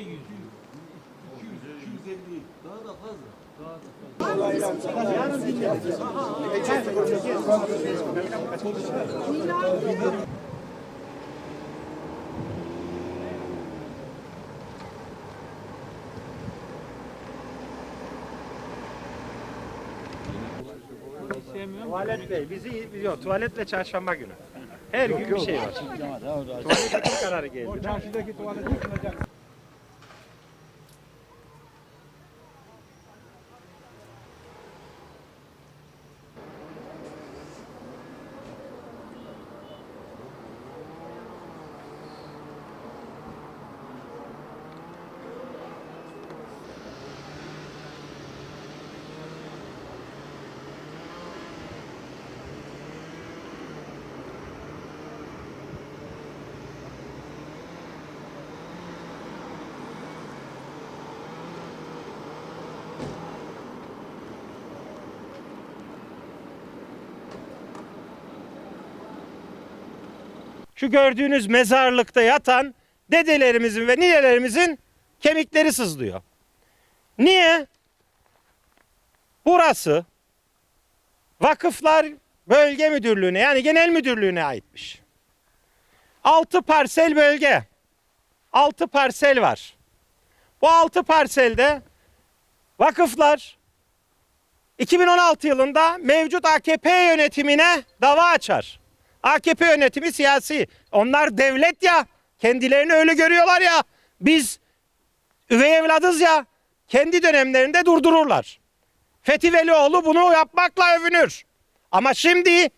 100, 200, 250, daha da fazla. Daha da fazla. Tuvalet Bey bizi yok tuvaletle çarşamba günü. Her gün bir şey var. Tuvalet hüküm kararı geldi. Çarşıdaki tuvalete yıkılacak. Şu gördüğünüz mezarlıkta yatan dedelerimizin ve ninelerimizin kemikleri sızlıyor. Niye? Burası Vakıflar Bölge Müdürlüğü'ne yani Genel Müdürlüğü'ne aitmiş. 6 parsel bölge. 6 parsel var. Bu 6 parselde vakıflar 2016 yılında mevcut AKP yönetimine dava açar. AKP yönetimi siyasi. Onlar devlet ya. Kendilerini öyle görüyorlar ya. Biz üvey evladız ya. Kendi dönemlerinde durdururlar. Fethi Velioğlu bunu yapmakla övünür. Ama şimdi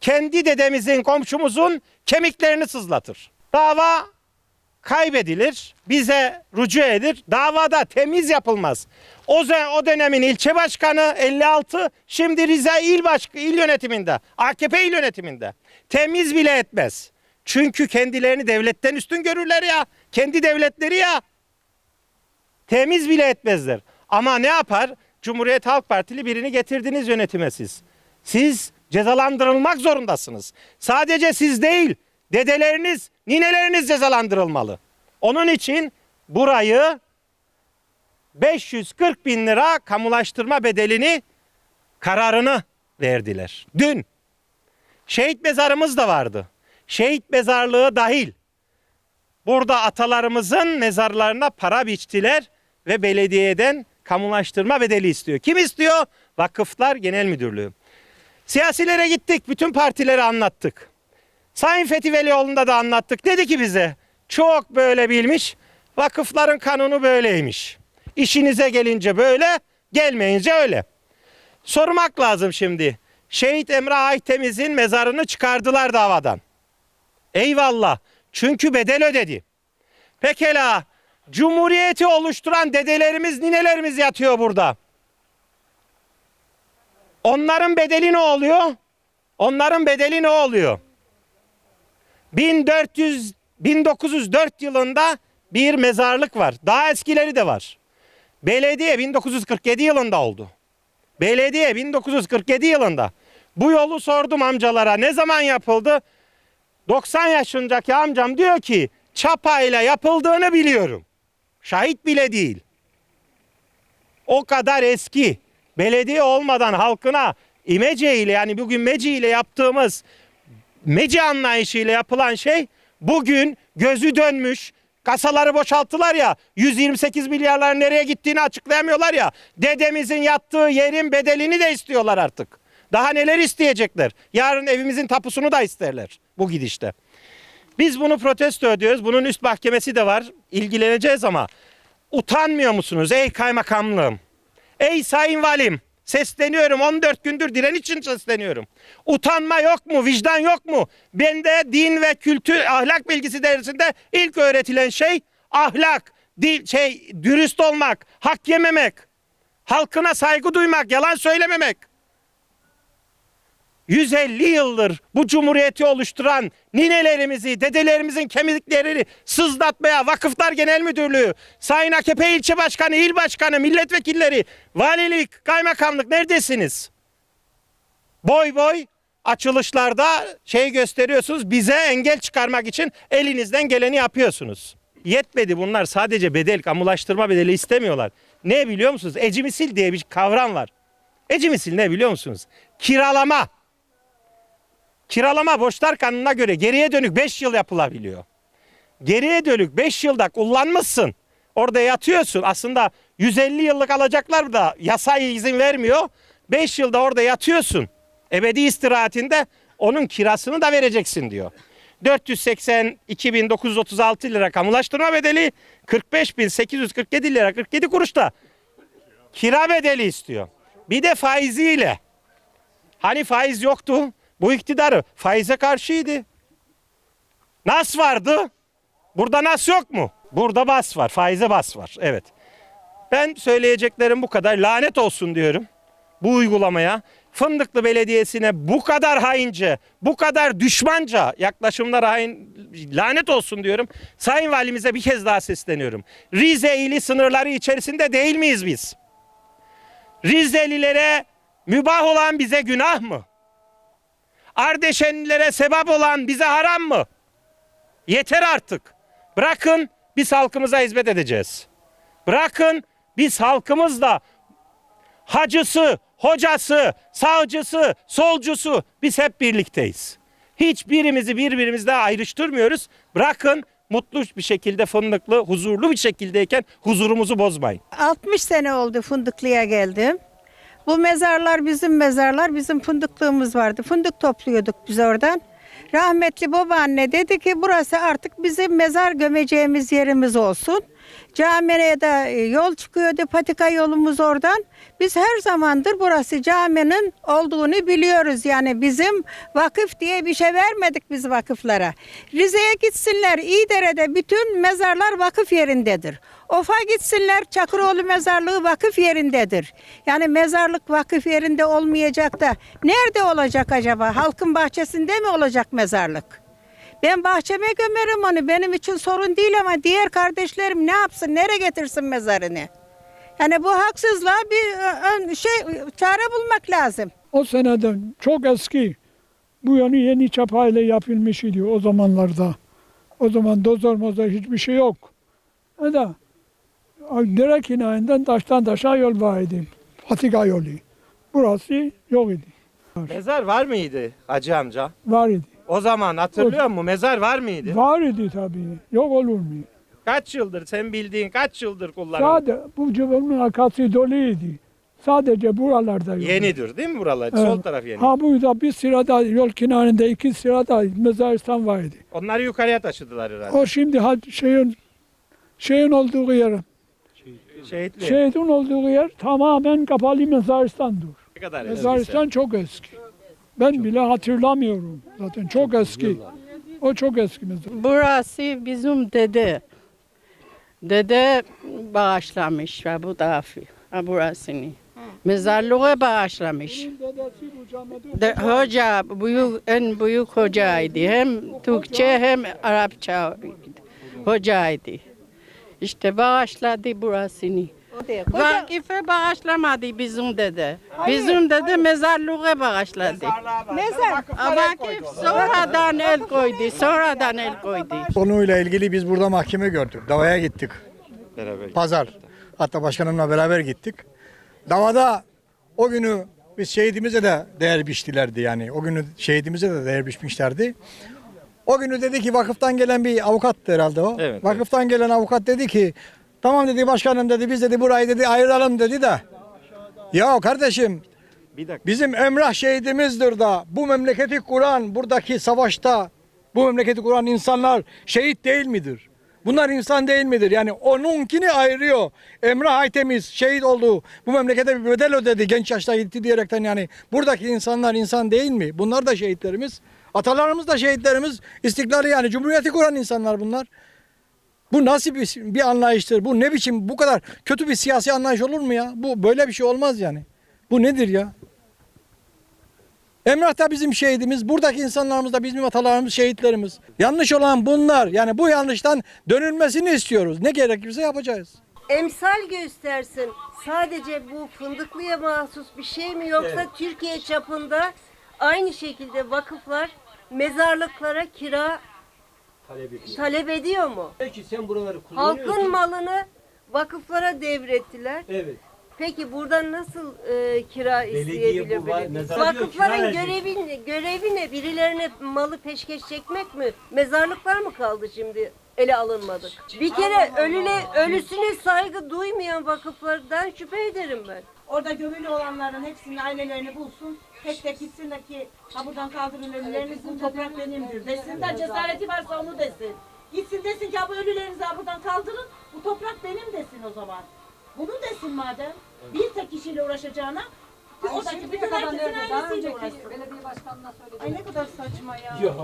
kendi dedemizin, komşumuzun kemiklerini sızlatır. Dava kaybedilir, bize rücu edilir. Davada temiz yapılmaz. O, o dönemin ilçe başkanı 56, şimdi Rize il, başk il yönetiminde, AKP il yönetiminde. Temiz bile etmez. Çünkü kendilerini devletten üstün görürler ya. Kendi devletleri ya. Temiz bile etmezler. Ama ne yapar? Cumhuriyet Halk Partili birini getirdiniz yönetime siz. Siz cezalandırılmak zorundasınız. Sadece siz değil, dedeleriniz, nineleriniz cezalandırılmalı. Onun için burayı 540 bin lira kamulaştırma bedelini kararını verdiler. Dün şehit mezarımız da vardı. Şehit mezarlığı dahil. Burada atalarımızın mezarlarına para biçtiler ve belediyeden kamulaştırma bedeli istiyor. Kim istiyor? Vakıflar Genel Müdürlüğü. Siyasilere gittik, bütün partileri anlattık. Sayın Fethi Velioğlu'nda da anlattık. Dedi ki bize çok böyle bilmiş, vakıfların kanunu böyleymiş. İşinize gelince böyle, gelmeyince öyle. Sormak lazım şimdi. Şehit Emrah Aytemiz'in mezarını çıkardılar davadan. Eyvallah. Çünkü bedel ödedi. Pekala. Cumhuriyeti oluşturan dedelerimiz, ninelerimiz yatıyor burada. Onların bedeli ne oluyor? Onların bedeli ne oluyor? 1400 1904 yılında bir mezarlık var. Daha eskileri de var. Belediye 1947 yılında oldu. Belediye 1947 yılında. Bu yolu sordum amcalara. Ne zaman yapıldı? 90 yaşındaki amcam diyor ki çapayla yapıldığını biliyorum. Şahit bile değil. O kadar eski. Belediye olmadan halkına İmece ile yani bugün Meci ile yaptığımız Meci anlayışıyla yapılan şey bugün gözü dönmüş kasaları boşalttılar ya 128 milyarlar nereye gittiğini açıklayamıyorlar ya dedemizin yattığı yerin bedelini de istiyorlar artık. Daha neler isteyecekler? Yarın evimizin tapusunu da isterler bu gidişte. Biz bunu protesto ediyoruz. Bunun üst mahkemesi de var. İlgileneceğiz ama utanmıyor musunuz ey kaymakamlığım? Ey sayın valim sesleniyorum 14 gündür diren için sesleniyorum. Utanma yok mu? Vicdan yok mu? Bende din ve kültür ahlak bilgisi dersinde ilk öğretilen şey ahlak, dil, şey dürüst olmak, hak yememek, halkına saygı duymak, yalan söylememek. 150 yıldır bu cumhuriyeti oluşturan ninelerimizi, dedelerimizin kemiklerini sızlatmaya Vakıflar Genel Müdürlüğü, Sayın AKP ilçe başkanı, il başkanı, milletvekilleri, valilik, kaymakamlık neredesiniz? Boy boy açılışlarda şey gösteriyorsunuz, bize engel çıkarmak için elinizden geleni yapıyorsunuz. yetmedi bunlar sadece bedel, kamulaştırma bedeli istemiyorlar. Ne biliyor musunuz? Ecimisil diye bir kavram var. Ecimisil ne biliyor musunuz? Kiralama. Kiralama borçlar kanununa göre geriye dönük 5 yıl yapılabiliyor. Geriye dönük 5 yılda kullanmışsın. Orada yatıyorsun. Aslında 150 yıllık alacaklar da yasayı izin vermiyor. 5 yılda orada yatıyorsun. Ebedi istirahatinde onun kirasını da vereceksin diyor. 482.936 lira kamulaştırma bedeli 45.847 lira 47 kuruş da kira bedeli istiyor. Bir de faiziyle. Hani faiz yoktu? Bu iktidarı faize karşıydı. Nas vardı. Burada nas yok mu? Burada bas var. Faize bas var. Evet. Ben söyleyeceklerim bu kadar. Lanet olsun diyorum. Bu uygulamaya. Fındıklı Belediyesi'ne bu kadar haince, bu kadar düşmanca yaklaşımlar hain, lanet olsun diyorum. Sayın Valimize bir kez daha sesleniyorum. Rize ili sınırları içerisinde değil miyiz biz? Rizelilere mübah olan bize günah mı? Ardeşenlilere sebep olan bize haram mı? Yeter artık. Bırakın biz halkımıza hizmet edeceğiz. Bırakın biz halkımızla hacısı, hocası, sağcısı, solcusu biz hep birlikteyiz. Hiçbirimizi birbirimizle ayrıştırmıyoruz. Bırakın mutlu bir şekilde fındıklı, huzurlu bir şekildeyken huzurumuzu bozmayın. 60 sene oldu Fındıklı'ya geldim. Bu mezarlar bizim mezarlar, bizim fındıklığımız vardı. Fındık topluyorduk biz oradan. Rahmetli babaanne dedi ki burası artık bizim mezar gömeceğimiz yerimiz olsun. Camiye de e, yol çıkıyordu, patika yolumuz oradan. Biz her zamandır burası caminin olduğunu biliyoruz. Yani bizim vakıf diye bir şey vermedik biz vakıflara. Rize'ye gitsinler, İyidere'de bütün mezarlar vakıf yerindedir. Of'a gitsinler, Çakıroğlu mezarlığı vakıf yerindedir. Yani mezarlık vakıf yerinde olmayacak da nerede olacak acaba? Halkın bahçesinde mi olacak mezarlık? Ben bahçeme gömerim onu. Benim için sorun değil ama diğer kardeşlerim ne yapsın? Nereye getirsin mezarını? Yani bu haksızlığa bir ön- şey çare bulmak lazım. O seneden çok eski. Bu yanı yeni çapayla yapılmış idi o zamanlarda. O zaman dozor mozor hiçbir şey yok. E da dere kenarından taştan taşa yol var idi. Patika yolu. Burası yok idi. Mezar var mıydı Hacı amca? Var idi. O zaman hatırlıyor musun? Mezar var mıydı? Var idi tabii. Yok olur mu? Kaç yıldır sen bildiğin kaç yıldır kullanılıyor? Sadece bu cıvımın arkası doluydu. Sadece buralarda yok. Yenidir değil mi buralar? Evet. Sol taraf yeni. Ha burada bir sırada yol kenarında iki sırada mezarlıktan vardı. Onları yukarıya taşıdılar herhalde. O şimdi ha- şeyin şeyin olduğu yer, Şehitli. şehidin olduğu yer tamamen kapalı mezarlıktandır. Ne kadar eskiyse. Mezarlıktan çok eski. Ben bile hatırlamıyorum. Zaten çok eski. O çok eski mezar. Burası bizim dede. Dede bağışlamış ha bu tarafı. Ha burasını. Mezarlığı bağışlamış. De, hoca, büyük, en büyük hocaydı. Hem Türkçe hem Arapça hocaydı. İşte bağışladı burasını. Vakife bağışlamadı bizim dede. Bizim dede mezarlığı bağışladı. Mezar. Vakif sonradan el koydu, sonradan el koydu. Konuyla ilgili biz burada mahkeme gördük. Davaya gittik. Beraber. Pazar. Hatta başkanımla beraber gittik. Davada o günü biz şehidimize de değer biçtilerdi yani. O günü şehidimize de değer biçmişlerdi. O günü dedi ki vakıftan gelen bir avukattı herhalde o. Evet, vakıftan gelen avukat dedi ki tamam dedi başkanım dedi biz dedi burayı dedi ayıralım dedi de. Ya kardeşim Bir dakika. Bizim Emrah şehidimizdir da bu memleketi kuran buradaki savaşta bu memleketi kuran insanlar şehit değil midir? Bunlar insan değil midir? Yani onunkini ayırıyor. Emrah Aytemiz şehit oldu. Bu memlekete bir bedel ödedi. Genç yaşta gitti diyerekten yani. Buradaki insanlar insan değil mi? Bunlar da şehitlerimiz. Atalarımız da şehitlerimiz. İstiklali yani cumhuriyeti kuran insanlar bunlar. Bu nasıl bir, bir anlayıştır? Bu ne biçim bu kadar kötü bir siyasi anlayış olur mu ya? Bu böyle bir şey olmaz yani. Bu nedir ya? Emrah da bizim şehidimiz, buradaki insanlarımız da bizim atalarımız, şehitlerimiz. Yanlış olan bunlar. Yani bu yanlıştan dönülmesini istiyoruz. Ne gerekirse yapacağız. emsal göstersin. Sadece bu fındıklıya mahsus bir şey mi yoksa Türkiye çapında aynı şekilde vakıflar mezarlıklara kira talep ediyor. Talep ediyor mu? Peki sen buraları kullanıyorsun. Halkın malını vakıflara devrettiler. Evet. Peki buradan nasıl e, kira Belediye isteyebilir bu belediye? Vakıfların verecek. görevi, ne- görevi ne? Birilerine malı peşkeş çekmek mi? Mezarlıklar mı kaldı şimdi? Ele alınmadık. Bir kere ölüle ölüsüne saygı duymayan vakıflardan şüphe ederim ben. Orada gömülü olanların hepsinin ailelerini bulsun. Tek tek gitsinler ki ha buradan kaldırın ölüleriniz bu toprak benimdir desin de cesareti varsa onu desin. Gitsin desin ki ha bu ölülerinizi ha buradan kaldırın bu toprak benim desin o zaman. Bunu desin madem. Bir tek kişiyle uğraşacağına oradaki bütün herkesin ailesiyle uğraşsın. belediye başkanına söyledi. Ay ne kadar saçma ya. Yok.